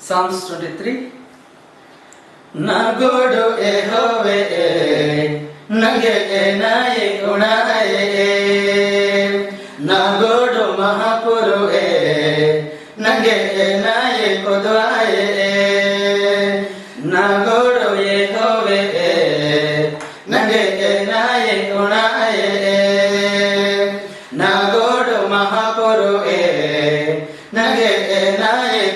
Psalms 23. ನಗುಡು ಎಹೋವೆ ನಗೆ ಎನಾಯಿ ಗುಣಾಯೇ ಮಹಾಪುರು A ನಗೆ ಎನಾಯಿ ಕುದ್ವಾಯೇ ನಗು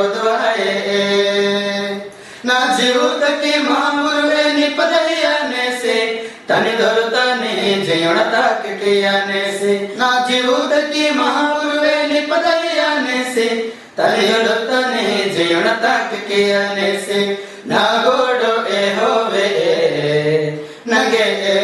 वधवाए ना जीवत की मामुर में निपदयाने से, तन दरतने जयण तक कियाने से। ना जीवत की मामुर में निपदयाने से, तन दरतने जयण तक कियाने से। ना गोडो ए होवे नगे ए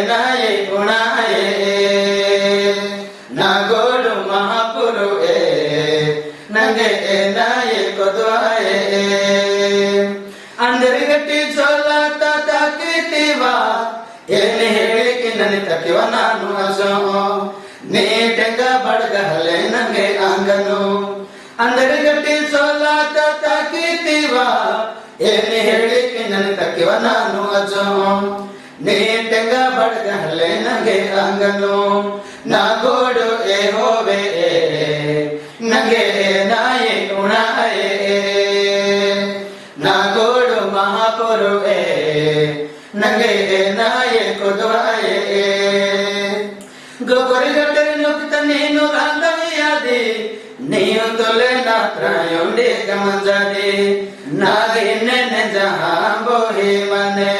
ಅಂದರಿಗಟ್ಟಿ ಜೋಲ ತಾಕಿತೀವ. ಏನ್ ಹೇಳಿಕೆ ನನಗೆ ತಕ್ಕಿವ ನಾನು ಅಸೋ. ನೀಟಂಗ ಬಡಗ ಹಲೆ ನಂಗೆ ಅಂಗನು. ಅಂದರಿಗಟ್ಟಿ ಜೋಲ ತಾಕಿತೀವ. ಏನ್ ಹೇಳಿಕೆ ನನಗೆ ತಕ್ಕಿವ ನಾನು ಅಜೋ ನೀಟಂಗ ಬಡಗ ಹಲೆ ನಂಗೆ ಅಂಗನು. ನಾ ಗೋಡು ಏ ಹೋವೆ ए नंगे ए नाये कोदवाये। गोगोरी गटर नुक्त नीनु रांदवियादे नीनु तोले नात्रायों डे गमंजादे नागे नैने जहाँ बोहे मने।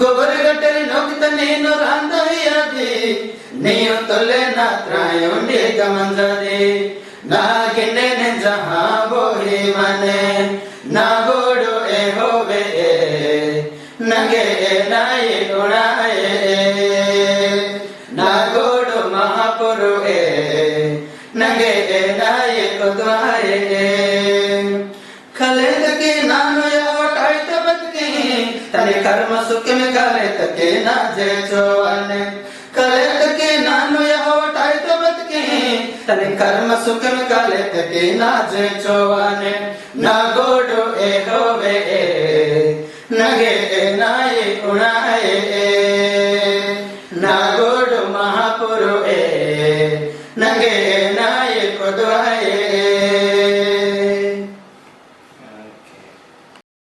गोगोरी गटर नुक्त नीनु रांदवियादे नीनु तोले नात्रायों डे गमंजादे नागे नैने जहाँ बोहे मने। गे नाय गुणाए ना गोड़ महापुरु ए नगे नाय उद्वाए खलेद के नाम या उठाई तबत के तने कर्म सुख में करे तके ना जे चोवन खलेद के नाम या उठाई तबत के तने कर्म सुख में करे तके ना जे चोवन ಏ ನಾಗೋಡು ಮಹಾಪುರುವೇ ನಗೆ ನಾಯಿ ಕೊದುವ